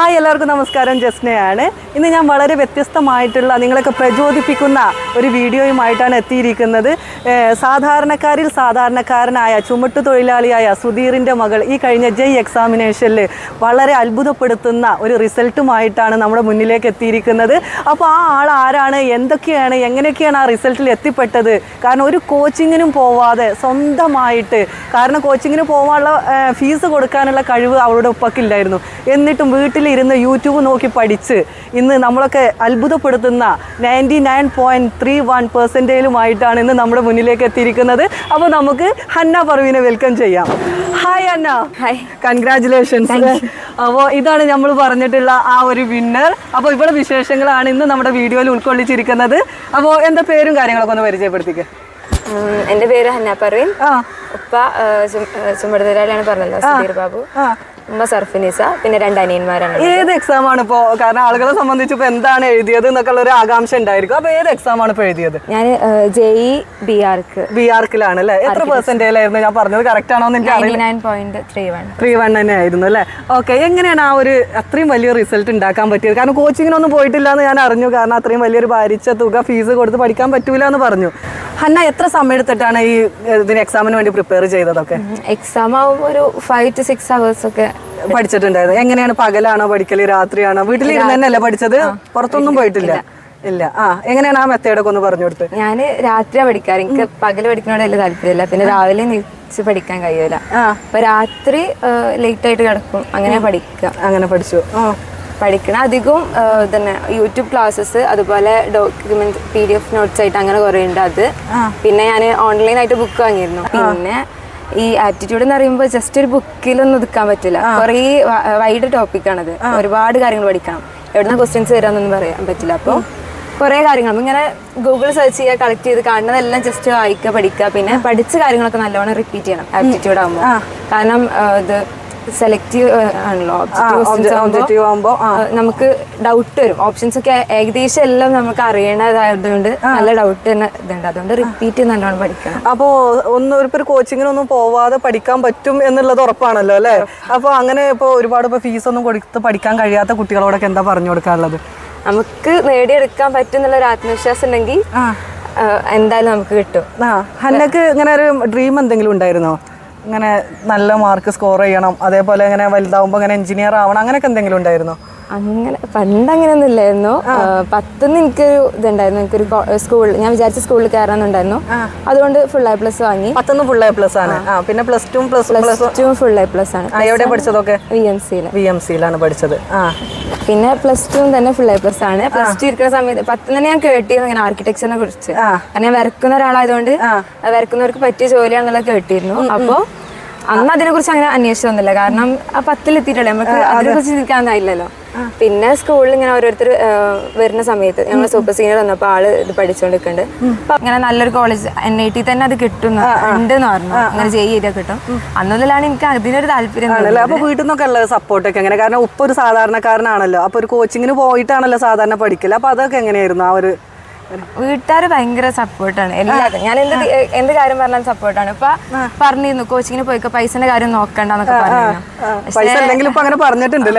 Hi എല്ലാവർക്കും നമസ്കാരം. ജസ്നയാണ്. ഇന്ന് ഞാൻ വളരെ വ്യത്യസ്തമായിട്ടുള്ള നിങ്ങളൊക്കെ പ്രചോദിപ്പിക്കുന്ന ഒരു വീഡിയോയുമായിട്ടാണ് എത്തിയിരിക്കുന്നത്. സാധാരണക്കാരിൽ സാധാരണക്കാരനായ ചുമട്ടു തൊഴിലാളിയായ സുധീറിന്റെ മകൾ ഈ കഴിഞ്ഞ ജയ് എക്സാമിനേഷനിൽ വളരെ അത്ഭുതപ്പെടുത്തുന്ന ഒരു റിസൾട്ടുമായിട്ടാണ് നമ്മുടെ മുന്നിലേക്ക് എത്തിയിരിക്കുന്നത്. അപ്പോൾ ആ ആൾ ആരാണ്? എന്തൊക്കെയാണ്? എങ്ങനെയൊക്കെയാണ് ആ റിസൾട്ടിൽ എത്തിപ്പെട്ടത്? കാരണം ഒരു കോച്ചിങ്ങിനും പോവാതെ സ്വന്തമായിട്ട് കാരണം കോച്ചിങ്ങിന് പോകാനുള്ള ഫീസ് കൊടുക്കാനുള്ള കഴിവ് അവളുടെ ഉപ്പക്കില്ലായിരുന്നു. എന്നിട്ടും വീട്ടിലിരുന്ന് യൂട്യൂബ് നോക്കി പഠിച്ച് ഇന്ന് നമ്മളൊക്കെ അത്ഭുതപ്പെടുത്തുന്ന ninety nine point three one പെർസെന്റേജിലുമായിട്ടാണ് ഇന്ന് നമ്മുടെ മുന്നിലേക്ക് എത്തിയിരിക്കുന്നത്. അപ്പോൾ നമുക്ക് ഹന്ന പർവീനെ വെൽക്കം ചെയ്യാം. ഹായ് അന്ന ഹായ് കൺഗ്രാചുലേഷൻസ് അപ്പോൾ ഇതാണ് നമ്മൾ പറഞ്ഞിട്ടുള്ള ആ ഒരു വിന്നർ അപ്പോൾ ഇവിടെ വിശേഷങ്ങളാണ് ഇന്ന് നമ്മുടെ വീഡിയോയിൽ ഉൾക്കൊള്ളിച്ചിരിക്കുന്നത്. അപ്പോൾ എന്താ പേരും കാര്യങ്ങളൊക്കെ ഒന്ന് പരിചയപ്പെടുത്തിക്കുക എന്റെ പേര് ഹന്ന പർവീൻ ഉപ്പ ചുമടുതരാളിയാണ് പറഞ്ഞല്ലോ സുധീർ ബാബു. ഉമ്മ സർഫിനിസ പിന്നെ രണ്ട് അനിയന്മാരാണ് ഏത് എക്സാം ആണ് ഇപ്പോ? കാരണം ആളുകളെ സംബന്ധിച്ച് ഇപ്പൊ എന്താണ് എഴുതിയത് എന്നൊക്കെ ഉള്ള ഒരു ആകാംക്ഷ ഉണ്ടായിരിക്കും. അപ്പൊ ഏത് എക്സാം ആണ് ഇപ്പൊ എഴുതിയത്? ഞാൻ ജെഇ ബി ആർക്ക് ബി ആർക്കിലാണ് അല്ലെ? എത്ര പെർസെന്റേജ് ആയിരുന്നു? ഞാൻ പറഞ്ഞത് കറക്റ്റ് ആണോ എന്ന് എനിക്ക് ത്രീ വൺ. തന്നെ ആയിരുന്നു അല്ലെ? ഓക്കെ എങ്ങനെയാണ് ആ ഒരു അത്രയും വലിയ റിസൾട്ട് ഉണ്ടാക്കാൻ പറ്റിയത്? കാരണം കോച്ചിങ്ങിനൊന്നും പോയിട്ടില്ല എന്ന് ഞാൻ അറിഞ്ഞു. കാരണം അത്രയും വലിയൊരു ഭാരിച്ച തുക ഫീസ് കൊടുത്ത് പഠിക്കാൻ പറ്റൂല എന്ന് പറഞ്ഞു. ഹന്ന എത്ര സമയം എടുത്തിട്ടാണ് ഈ ഇതിന് എക്സാമിന് വേണ്ടി പ്രിപ്പയർ ചെയ്തതൊക്കെ? എക്സാം ആവുമ്പോൾ ഒരു ഫൈവ് ടു സിക്സ് അവേഴ്സ് ഒക്കെ പഠിച്ചിട്ടുണ്ടായിരുന്നു. എങ്ങനെയാണ് പകലാണോ പഠിക്കൽ രാത്രിയാണോ? വീട്ടിലിരുന്ന് തന്നെയല്ലേ പഠിച്ചത്? പുറത്തൊന്നും പോയിട്ടില്ല. ഇല്ല. ആ എങ്ങനെയാണ് ആ മെത്തേഡൊക്കെ ഒന്ന് പറഞ്ഞു കൊടുത്ത്? ഞാൻ രാത്രിയാ പഠിക്കാറ്. എനിക്ക് പകൽ പഠിക്കുന്നോട് വലിയ താല്പര്യമില്ല. പിന്നെ രാവിലെ നീച്ച് പഠിക്കാൻ കഴിയൂല. ആ. അപ്പൊ രാത്രി ലേറ്റ് ആയിട്ട് കിടക്കും. അങ്ങനെ പഠിക്കുക അങ്ങനെ പഠിച്ചു. പഠിക്കണ അധികവും തന്നെ യൂട്യൂബ് ക്ലാസ്സസ് അതുപോലെ document P D F notes ആയിട്ട് അങ്ങനെ കുറേ ഉണ്ട് അത്. പിന്നെ ഞാൻ ഓൺലൈനായിട്ട് ബുക്ക് വാങ്ങിയിരുന്നു. പിന്നെ ഈ ആറ്റിറ്റ്യൂഡ് എന്ന് പറയുമ്പോൾ ജസ്റ്റ് ഒരു ബുക്കിലൊന്നും ഒതുക്കാൻ പറ്റില്ല. കുറേ വൈഡ് ടോപ്പിക്കാണത് ഒരുപാട് കാര്യങ്ങൾ പഠിക്കണം. എവിടുന്ന ക്വസ്റ്റ്യൻസ് വരാമെന്നൊന്നും പറയാൻ പറ്റില്ല. അപ്പോൾ കുറേ കാര്യങ്ങൾ. ഇങ്ങനെ ഗൂഗിൾ സെർച്ച് ചെയ്യുക കളക്ട് ചെയ്ത് കാണുന്നതെല്ലാം ജസ്റ്റ് വായിക്കുക പഠിക്കുക. പിന്നെ പഠിച്ച കാര്യങ്ങളൊക്കെ നല്ലോണം റിപ്പീറ്റ് ചെയ്യണം. ആപ്റ്റിറ്റ്യൂഡ് ആകുമ്പോൾ കാരണം ഇത് സെലക്റ്റീവ് ആണല്ലോ ഒബ്ജക്റ്റീവ് ആകുമ്പോൾ നമുക്ക് ഡൗട്ട് വരും. ഓപ്ഷൻസ് ഒക്കെ ഏകദേശം എല്ലാം നമുക്ക് അറിയണതായതുകൊണ്ട് നല്ല ഡൗട്ട് തന്നെ ഇതുണ്ട്. അതുകൊണ്ട് റിപ്പീറ്റ് നല്ലോണം പഠിക്കണം. അപ്പോ ഒന്ന് ഒരു ഒരു കോച്ചിങ്ങിനൊന്നും പോവാതെ പഠിക്കാൻ പറ്റും എന്നുള്ളത് ഉറപ്പാണല്ലോ അല്ലേ? അപ്പോൾ അങ്ങനെ ഇപ്പോൾ ഒരുപാട് ഇപ്പോൾ ഫീസ് ഒന്നും കൊടുത്ത് പഠിക്കാൻ കഴിയാത്ത കുട്ടികളോടൊക്കെ എന്താ പറഞ്ഞു കൊടുക്കാനുള്ളത്? നമുക്ക് നേടിയെടുക്കാൻ പറ്റും എന്നുള്ള ഒരു ആത്മവിശ്വാസം ഉണ്ടെങ്കിൽ എന്തായാലും നമുക്ക് കിട്ടും. ഹന്നക്ക് ഇങ്ങനെ ഒരു ഡ്രീം എന്തെങ്കിലും ഉണ്ടായിരുന്നോ? ഇങ്ങനെ നല്ല മാർക്ക് സ്കോർ ചെയ്യണം. അതേപോലെ ഇങ്ങനെ വലുതാവുമ്പോൾ ഇങ്ങനെ എഞ്ചിനീയർ ആവണം. അങ്ങനെയൊക്കെ എന്തെങ്കിലും ഉണ്ടായിരുന്നോ? അങ്ങനെ പണ്ട് അങ്ങനെയൊന്നും ഇല്ലായിരുന്നു പത്തുനിന്ന് എനിക്കൊരു ഇതുണ്ടായിരുന്നു. എനിക്കൊരു സ്കൂൾ ഞാൻ വിചാരിച്ച സ്കൂളിൽ കയറാന്നുണ്ടായിരുന്നു അതുകൊണ്ട് ഫുൾ ഐ പ്ലസ് വാങ്ങി. പത്തൊന്ന് ഫുൾ എ പ്ലസ് ആണ്. പിന്നെ plus two plus plus two full A plus ആണ്. എവിടെ പഠിച്ചതൊക്കെ? വി എം സിയിൽ വി എം സിയിലാണ് പഠിച്ചത്. പിന്നെ പ്ലസ് ടു തന്നെ ഫുൾ ഐ പ്ലസ് ആണ്. പ്ലസ് ടു ഇരിക്കുന്ന സമയത്ത് പത്ത് തന്നെ ഞാൻ കേട്ടിരുന്നു ഇങ്ങനെ ആർക്കിടെക്ചറിനെ കുറിച്ച്. കാരണം ഞാൻ വരക്കുന്ന ഒരാളായതുകൊണ്ട് വരക്കുന്നവർക്ക് പറ്റിയ ജോലിയാണെന്നുള്ളത് കേട്ടിരുന്നു. അപ്പോ അന്ന് അതിനെ കുറിച്ച് അങ്ങനെ അന്വേഷിച്ചൊന്നുമില്ല കാരണം ആ പത്തിലെത്തിയിട്ടല്ലേ? നമുക്ക് അതിനെ കുറിച്ച് ആയില്ലല്ലോ പിന്നെ സ്കൂളിൽ ഇങ്ങനെ ഓരോരുത്തർ വരുന്ന സമയത്ത് ഞങ്ങൾ സൂപ്പർ സീനിയർ വന്നപ്പോൾ ആൾ ഇത് പഠിച്ചുകൊണ്ടിരിക്കുന്നുണ്ട് അപ്പൊ അങ്ങനെ നല്ലൊരു കോളേജ് എൻ ഐ ടി തന്നെ അത് കിട്ടും ഉണ്ടെന്ന് പറഞ്ഞു. അങ്ങനെ ജയി ചെയ്താൽ കിട്ടും. അന്ന് എനിക്ക് അതിനൊരു താല്പര്യം അപ്പൊ വീട്ടിൽ നിന്നൊക്കെ ഉള്ള സപ്പോർട്ടൊക്കെ എങ്ങനെ? കാരണം ഉപ്പ ഒരു സാധാരണക്കാരനാണല്ലോ. അപ്പൊ ഒരു കോച്ചിങ്ങിന് പോയിട്ടാണല്ലോ സാധാരണ പഠിക്കൽ. അപ്പൊ അതൊക്കെ എങ്ങനെയായിരുന്നു ആ ഒരു വീട്ടുകാർ ഭയങ്കര സപ്പോർട്ടാണ്. എല്ലാവരും ഞാൻ എന്ത് എന്ത് കാര്യം പറഞ്ഞാലും സപ്പോർട്ടാണ്. ഇപ്പൊ പറഞ്ഞിരുന്നു കോച്ചിങ്ങിന് പോയിക്കോ പൈസന്റെ കാര്യം നോക്കണ്ടെന്നൊക്കെ ഇപ്പൊ അങ്ങനെ പറഞ്ഞിട്ടുണ്ട്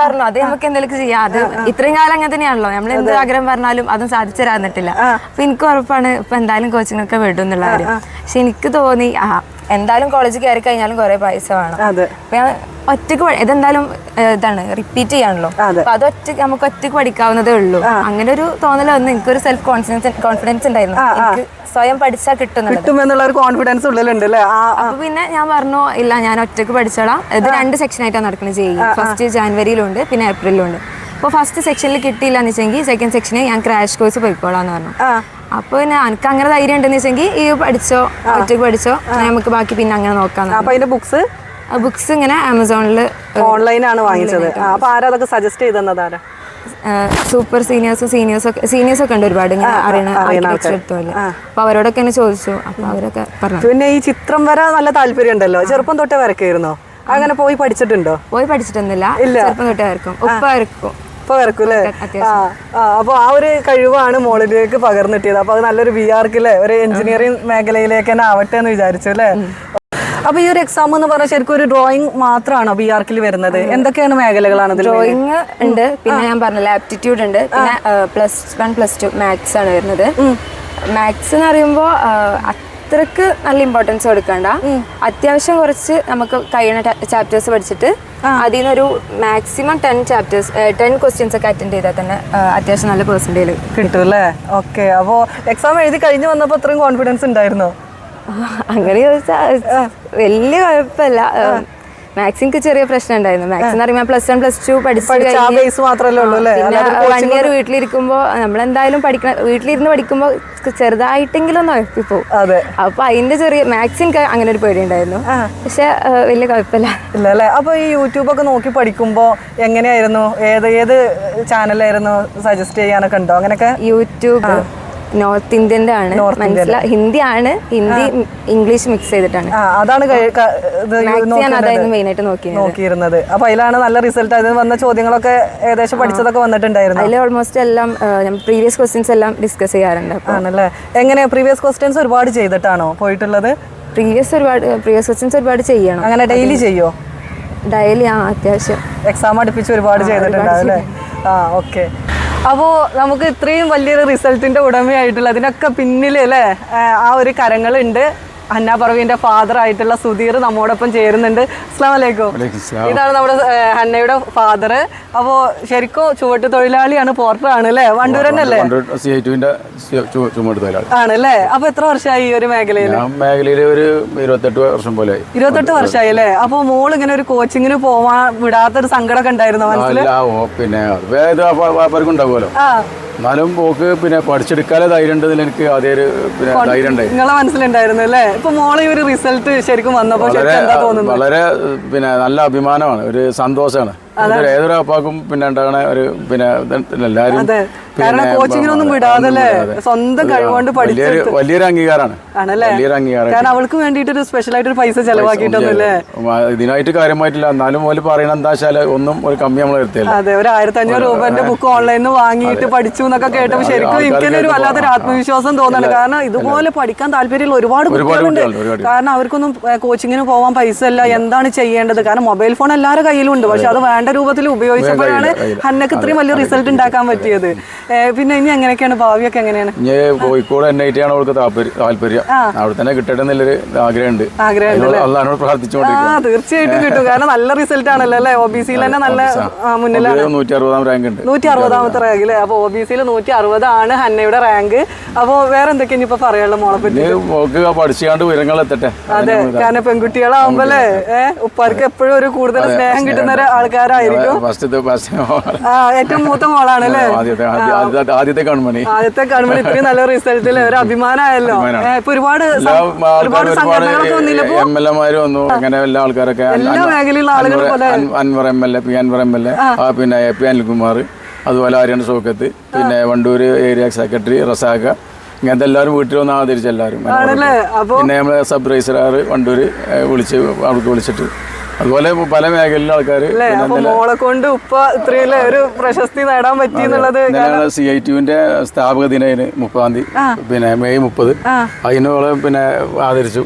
പറഞ്ഞു. അത് നമുക്ക് എന്തെങ്കിലും ചെയ്യാം. അത് ഇത്രയും കാലം അങ്ങനെ തന്നെയാണല്ലോ. നമ്മൾ എന്ത് ആഗ്രഹം പറഞ്ഞാലും അതും സാധിച്ചു തരാന്നിട്ടില്ല അപ്പൊ എനിക്ക് ഉറപ്പാണ് ഇപ്പൊ എന്തായാലും കോച്ചിങ്ങിനൊക്കെ വിടും എന്നുള്ള കാര്യം. പക്ഷെ എനിക്ക് തോന്നി ആ എന്തായാലും കോളേജിൽ കയറി കഴിഞ്ഞാലും കുറെ പൈസ വേണം. അതെ. അപ്പൊ ഞാൻ ഒറ്റയ്ക്ക് ഇതെന്തായാലും ഇതാണ് റിപ്പീറ്റ് ചെയ്യാണല്ലോ. അപ്പൊ അത് ഒറ്റ നമുക്ക് ഒറ്റയ്ക്ക് പഠിക്കാവുന്നതേ ഉള്ളൂ. അങ്ങനെ ഒരു തോന്നൽ വന്ന് എനിക്കൊരു സെൽഫ് കോൺഫിഡൻസ് കോൺഫിഡൻസ് ഉണ്ടായിരുന്നു എനിക്ക് സ്വയം പഠിച്ചാൽ കിട്ടുമെന്നുള്ള ഒരു കോൺഫിഡൻസ് ഉള്ളിലുണ്ട്. അപ്പൊ പിന്നെ ഞാൻ പറഞ്ഞു ഇല്ല ഞാൻ ഒറ്റയ്ക്ക് പഠിച്ചോളാം. ഇത് രണ്ട് സെക്ഷൻ ആയിട്ടാണ് നടക്കുന്നത് ചെയ്യുക ഫസ്റ്റ് ജാനുവരിയിലുണ്ട് പിന്നെ ഏപ്രിലും ഉണ്ട് അപ്പോൾ ഫസ്റ്റ് സെക്ഷനിൽ കിട്ടിയില്ല എന്ന് വെച്ചെങ്കിൽ സെക്കൻഡ് സെക്ഷനിൽ ഞാൻ ക്രാഷ് കോഴ്സ് പോയിക്കോളാന്ന് പറഞ്ഞു. ആ. അപ്പൊ എനിക്ക് അങ്ങനെ ധൈര്യം ഉണ്ടെന്ന് വെച്ചെങ്കിൽ ഈ പഠിച്ചോ ഒറ്റയ്ക്ക് പഠിച്ചോ നമുക്ക് ബാക്കി പിന്നെ അങ്ങനെ നോക്കാം അപ്പൊ അതിന്റെ ബുക്സ് ബുക്സ് ഇങ്ങനെ ആമസോണിൽ ഓൺലൈനാണ് വാങ്ങിച്ചത്. അപ്പൊ ആരാ അതൊക്കെ സജസ്റ്റ് ചെയ്തെന്നത് ആരാ? സൂപ്പർ സീനിയേഴ്സും സീനിയേഴ്സും ഒക്കെ സീനിയേഴ്സ് ഒക്കെ ഉണ്ട് ഒരുപാട് ഇങ്ങനെ അറിയണ ആർക്കിടെക്ചർ എടുത്തോലെ അപ്പൊ അവരോടൊക്കെ എന്നെ ചോദിച്ചു. അപ്പൊ അവരൊക്കെ പറഞ്ഞു. പിന്നെ ഈ ചിത്രം വരെ നല്ല താല്പര്യം ഉണ്ടല്ലോ. ചെറുപ്പം തൊട്ടേ വരക്കായിരുന്നോ അങ്ങനെ പോയി പഠിച്ചിട്ടുണ്ടോ? പോയി പഠിച്ചിട്ടൊന്നുമില്ല. ചെറുപ്പം തൊട്ടേ വരക്കും ഉപ്പ വരക്കും ഇപ്പൊ വരക്കും അല്ലേ ആ ആ അപ്പൊ ആ ഒരു കഴിവാണ് മോളിലേക്ക് പകർന്നിട്ടിയത് അപ്പൊ അത് നല്ലൊരു ബി ആർക്ക് അല്ലേ ഒരു എഞ്ചിനീയറിംഗ് മേഖലയിലേക്ക് തന്നെ ആവട്ടെ എന്ന് വിചാരിച്ചു അല്ലേ അപ്പൊ ഈ ഒരു എക്സാം എന്ന് പറഞ്ഞാൽ ശരിക്കും ഒരു ഡ്രോയിങ് മാത്രമാണ് ബി ആർക്കിൽ വരുന്നത്? എന്തൊക്കെയാണ് മേഖലകളാണ് ഡ്രോയിങ് ഉണ്ട്. പിന്നെ ഞാൻ പറഞ്ഞില്ല ആപ്റ്റിറ്റ്യൂഡ് ഉണ്ട്. പിന്നെ plus one plus two maths ആണ് വരുന്നത്. മാത്സ് എന്ന് പറയുമ്പോൾ അത്രയ്ക്ക് നല്ല ഇമ്പോർട്ടൻസ് കൊടുക്കണ്ട. അത്യാവശ്യം കുറച്ച് നമുക്ക് കഴിയുന്ന ചാപ്റ്റേഴ്സ് പഠിച്ചിട്ട് അതിൽ നിന്നൊരു maximum ten chapters ten questions ഒക്കെ അറ്റൻഡ് ചെയ്താൽ തന്നെ അത്യാവശ്യം നല്ല പേഴ്സന്റേജ് കിട്ടും അല്ലേ ഓക്കെ. അപ്പോൾ എക്സാം എഴുതി കഴിഞ്ഞ് വന്നപ്പോൾ അത്രയും കോൺഫിഡൻസ് ഉണ്ടായിരുന്നോ? അങ്ങനെ ചോദിച്ചാൽ വലിയ കുഴപ്പമില്ല. മാത്സ് എനിക്ക് ചെറിയ പ്രശ്നം ഉണ്ടായിരുന്നു മാത്സ് എന്ന് പറയുമ്പോൾ പ്ലസ് വൺ പ്ലസ് ടു പഠിച്ചു വൺ ഇയർ വീട്ടിലിരിക്കുമ്പോൾ നമ്മളെന്തായാലും പഠിക്കണം വീട്ടിലിരുന്ന് പഠിക്കുമ്പോൾ ചെറുതായിട്ടെങ്കിലും ഒന്ന് ഉഴപ്പിപ്പോവും അപ്പൊ അതിന്റെ ചെറിയ മാത്സ് എനിക്ക് അങ്ങനെ ഒരു പേടി ഉണ്ടായിരുന്നു പക്ഷെ വലിയ കുഴപ്പമില്ല. അപ്പൊ ഈ യൂട്യൂബൊക്കെ നോക്കി പഠിക്കുമ്പോ എങ്ങനെയായിരുന്നു? ഏത് ഏത് ചാനലായിരുന്നു സജസ്റ്റ് ചെയ്യാനൊക്കെ ഉണ്ടോ? അങ്ങനെയൊക്കെ? യൂട്യൂബ്. നോർത്ത് ഇന്ത്യന്റെ ആണ് മനസ്സിലായി ഹിന്ദി ആണ് ഹിന്ദി ഇംഗ്ലീഷ് മിക്സ് ചെയ്തിട്ടാണ്. അതാണ്. അതായിരുന്നു മെയിൻ ആയിട്ട് നോക്കിയത് നോക്കിയിരുന്നത്. അപ്പൊ അതിലാണ് നല്ല റിസൾട്ട് അതിന് വന്ന ചോദ്യങ്ങളൊക്കെ ഏകദേശം പഠിച്ചതൊക്കെ വന്നിട്ടുണ്ടായിരുന്നു. അതിൽ ഓൾമോസ്റ്റ് എല്ലാം പ്രീവിയസ് ക്വസ്റ്റ്യൻസ് എല്ലാം ഡിസ്കസ് ചെയ്യാറുണ്ട് ആണല്ലേ? എങ്ങനെ പ്രീവിയസ് ക്വസ്റ്റ്യൻസ് ഒരുപാട് ചെയ്തിട്ടാണോ പോയിട്ടുള്ളത്? പ്രീവിയസ് ഒരുപാട് പ്രീവിയസ് ക്വസ്റ്റ്യൻസ് ഒരുപാട് ചെയ്യണം. അങ്ങനെ ഡെയിലി ചെയ്യോ? ഡെയിലി ആ അത്യാവശ്യം. എക്സാം അടുപ്പിച്ച് ഒരുപാട് ചെയ്തിട്ടുണ്ടാവും അല്ലേ? ആ ഓക്കെ അപ്പോൾ നമുക്ക് ഇത്രയും വലിയൊരു റിസൾട്ടിന്റെ ഉടമയായിട്ടുള്ള അതിനൊക്കെ പിന്നിൽ അല്ലേ ആ, ഒരു കരങ്ങളുണ്ട്. ഹന്ന പറവീന്റെ ഫാദർ ആയിട്ടുള്ള സുധീർ നമ്മോടൊപ്പം ചേരുന്നുണ്ട്. അസ്ലാം വലൈക്കും ഇതാണ് നമ്മുടെ അന്നയുടെ ഹന്നയുടെ ഫാദർ അപ്പോ ശരിക്കും ചുവട്ട് തൊഴിലാളിയാണ് പോർട്ടർ ആണ് അല്ലേ? ചുമട്ട് തൊഴിലാളി. ആണല്ലേ അപ്പൊ എത്ര വർഷമായി ഈ ഒരു മേഖലയിൽ മേഖലയിൽ ഒരു ഇരുപത്തെട്ട് വർഷം പോലെ ഇരുപത്തെട്ട് വർഷമായി അല്ലേ? അപ്പൊ മോൾ ഇങ്ങനെ ഒരു കോച്ചിങ്ങിന് പോവാൻ വിടാത്തൊരു സങ്കടമൊക്കെ ഉണ്ടായിരുന്നു മനസ്സിലാവോ അല്ല പിന്നെ ഉണ്ടാവുമല്ലോ എന്നാലും പോക്ക് പിന്നെ പഠിച്ചെടുക്കാതെ ധൈര്യം ഉണ്ടെന്ന് എനിക്ക് അതേ ഒരു പിന്നെ ധൈര്യം ഉണ്ടായി. നിങ്ങളെ മനസ്സിലുണ്ടായിരുന്നു അല്ലേ? ഇപ്പൊ മോളെ ഒരു റിസൾട്ട് ശരിക്കും വന്നപ്പോ വളരെ വളരെ പിന്നെ നല്ല അഭിമാനമാണ് ഒരു സന്തോഷമാണ്. ഏതൊരു- അപ്പാക്കും പിന്നെ ഉണ്ടാകണ ഒരു പിന്നെ എല്ലാവരും അതെ. കാരണം കോച്ചിങ്ങിനൊന്നും വിടാതല്ലേ വിടാതെ സ്വന്തം കഴിവുകൊണ്ട് പഠിച്ചു വലിയൊരു അംഗീകാരമാണ് വലിയൊരു അംഗീകാരം. കാരണം അവൾക്ക് വേണ്ടിയിട്ട് ഒരു സ്പെഷ്യൽ ആയിട്ട് ഒരു പൈസ ചെലവാക്കിയിട്ടൊന്നുമില്ലേ ഇതിനായിട്ട് കാര്യമായിട്ടില്ല. എന്നാലും പോലെ പറയണ എന്താ വെച്ചാൽ ഒന്നും ഒരു കമ്മി നമ്മൾ എടുത്തില്ല അതെ ഒരു ആയിരത്തി അഞ്ഞൂറ് രൂപന്റെ ബുക്ക് ഓൺലൈനിൽ നിന്ന് വാങ്ങിയിട്ട് പഠിച്ചു എന്നൊക്കെ കേട്ടപ്പോൾ ശരിക്കും ആൾക്കാര് എനിക്ക് വല്ലാത്തൊരു ആത്മവിശ്വാസം തോന്നുന്നുണ്ട് കാരണം ഇതുപോലെ പഠിക്കാൻ താല്പര്യമുള്ള ഒരുപാട് കുട്ടികളുണ്ട്. കാരണം അവർക്കൊന്നും കോച്ചിങ്ങിന് പോവാൻ പൈസ ഇല്ല. എന്താണ് ചെയ്യേണ്ടത്? കാരണം മൊബൈൽ ഫോൺ എല്ലാവരുടെ കയ്യിലുണ്ട്. പക്ഷെ അത്. വേണ്ട രൂപത്തിൽ ഉപയോഗിച്ചപ്പോഴാണ്. ഹന്നക്ക് ഇത്രയും വലിയ റിസൾട്ട് ഉണ്ടാക്കാൻ പറ്റിയത്. പിന്നെ ഇനി എങ്ങനെയൊക്കെയാണ് ഭാവിയൊക്കെ എങ്ങനെയാണ്? കോഴിക്കോട് എൻ ഐ ടി ആണ് അവൾക്ക് താല്പര്യം അവിടെ തന്നെ കിട്ടട്ടെ എന്നുള്ളൊരു ആഗ്രഹമുണ്ട്. ആഗ്രഹമുണ്ട് പ്രാർത്ഥിച്ചുകൊണ്ടിരിക്കുന്നത് തീർച്ചയായിട്ടും കിട്ടും. കാരണം നല്ല റിസൾട്ട് ആണല്ലോ അല്ലേ? ഒ ബി സിയിൽ തന്നെ നല്ല മുന്നിലാണ്. നൂറ്റി അറുപതാം റാങ്ക് ഉണ്ട്. നൂറ്റി അറുപതാമത്തെ റാങ്ക് അല്ലേ അപ്പോൾ ഒ ബി സിയിൽ നൂറ്റി അറുപതാണ് ഹന്നയുടെ റാങ്ക് അപ്പോൾ വേറെ എന്തൊക്കെയാണ് ഇപ്പൊ പറയാനുള്ള മോളെ പറ്റി? പഠിച്ചാണ്ട് വിവരങ്ങൾ എത്തട്ടെ. അതെ കാരണം പെൺകുട്ടികളാവുമ്പോ അല്ലേ? ഉപ്പാർക്ക് എപ്പോഴും ഒരു കൂടുതൽ സ്നേഹം കിട്ടുന്ന ഒരു ആ ഏറ്റവും മൂത്ത മോളാണ് അല്ലേ ആദ്യത്തെ ആദ്യ- ആദ്യത്തെ ആദ്യത്തെ കൺമണി. ആദ്യത്തെ കാണുമ്പോൾ ഇത്രയും നല്ല റിസൾട്ടിൽ ഒരു അഭിമാനമായല്ലോ. ഇപ്പൊ ഒരുപാട് ഒരുപാട് സംഘടനകളൊക്കെ വന്നില്ല ഒരുപാട് എം എൽ എമാര് വന്നു. അങ്ങനെ എല്ലാ ആൾക്കാരൊക്കെ എല്ലാ മേഖലയിലുള്ള ആളുകൾ Anvar M L A P Anvar M L A പിന്നെ എ പി അനിൽകുമാർ അതുപോലെ ആര്യൻ സോക്കത്ത് പിന്നെ വണ്ടൂർ ഏരിയ സെക്രട്ടറി റസാഖ ഇങ്ങനത്തെ എല്ലാവരും വീട്ടിൽ വന്ന് ആദരിച്ചു എല്ലാവരും. ആണല്ലേ? അപ്പോൾ പിന്നെ നമ്മളെ സബ് രജിസ്ട്രാർ വണ്ടൂര് വിളിച്ച് അവർക്ക് വിളിച്ചിട്ട്. അതുപോലെ പല മേഖലയിലെ ആൾക്കാർ മോളെ കൊണ്ട് ഉപ്പ ഇത്രയും ഒരു പ്രശസ്തി നേടാൻ പറ്റി എന്നുള്ളത് സി ഐ ടിന്റെ സ്ഥാപക ദിനം മുപ്പതാം തീയതി. പിന്നെ മെയ് മുപ്പത്. അതിനോളം പിന്നെ ആദരിച്ചു.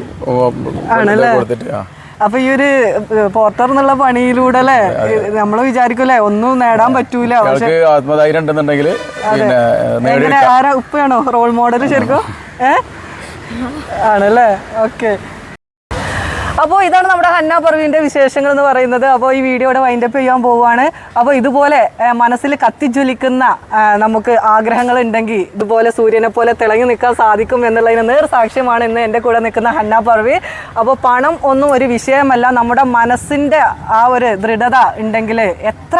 കൊടുത്തിട്ട് ആ. അപ്പൊ ഈ ഒരു പോർട്ടർ എന്നുള്ള പണിയിലൂടെ അല്ലേ? നമ്മൾ വിചാരിക്കൂലേ ഒന്നും നേടാൻ പറ്റൂല ആത്മധൈര്യം ഉണ്ടെന്നുണ്ടെങ്കിൽ പിന്നെ ആരാ ഉപ്പയാണോ റോൾ മോഡൽ ശരിക്കും? ഏ? ആണല്ലേ? ഓക്കെ. അപ്പോൾ ഇതാണ് നമ്മുടെ ഹന്ന പർവീന്റെ വിശേഷങ്ങൾ എന്ന് പറയുന്നത്. അപ്പോൾ ഈ വീഡിയോയുടെ വൈൻഡപ്പ് ചെയ്യാൻ പോവുകയാണ്. അപ്പോൾ ഇതുപോലെ മനസ്സിൽ കത്തിജ്വലിക്കുന്ന നമുക്ക് ആഗ്രഹങ്ങൾ ഉണ്ടെങ്കിൽ ഇതുപോലെ സൂര്യനെ പോലെ തിളങ്ങി നിൽക്കാൻ സാധിക്കും എന്നുള്ളതിന് നേർ സാക്ഷ്യമാണ് ഇന്ന് എന്റെ കൂടെ നിൽക്കുന്ന ഹന്ന പർവി അപ്പോൾ പണം ഒന്നും ഒരു വിഷയമല്ല. നമ്മുടെ മനസ്സിന്റെ ആ ഒരു ദൃഢത ഉണ്ടെങ്കിൽ എത്ര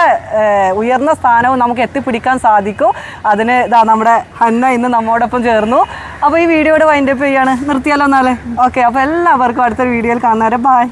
ഉയർന്ന സ്ഥാനവും നമുക്ക് എത്തിപ്പിടിക്കാൻ സാധിക്കും. അതിന് ഇതാ നമ്മുടെ ഹന്ന ഇന്ന് നമ്മോടൊപ്പം ചേർന്നു. അപ്പോൾ ഈ വീഡിയോയുടെ വൈൻഡപ്പ് ചെയ്യാണ്. നിർത്തിയാലോ എന്നാലേ ഓക്കെ അപ്പോൾ എല്ലാവർക്കും അടുത്തൊരു വീഡിയോയിൽ കാണുന്നവരെ ബായ്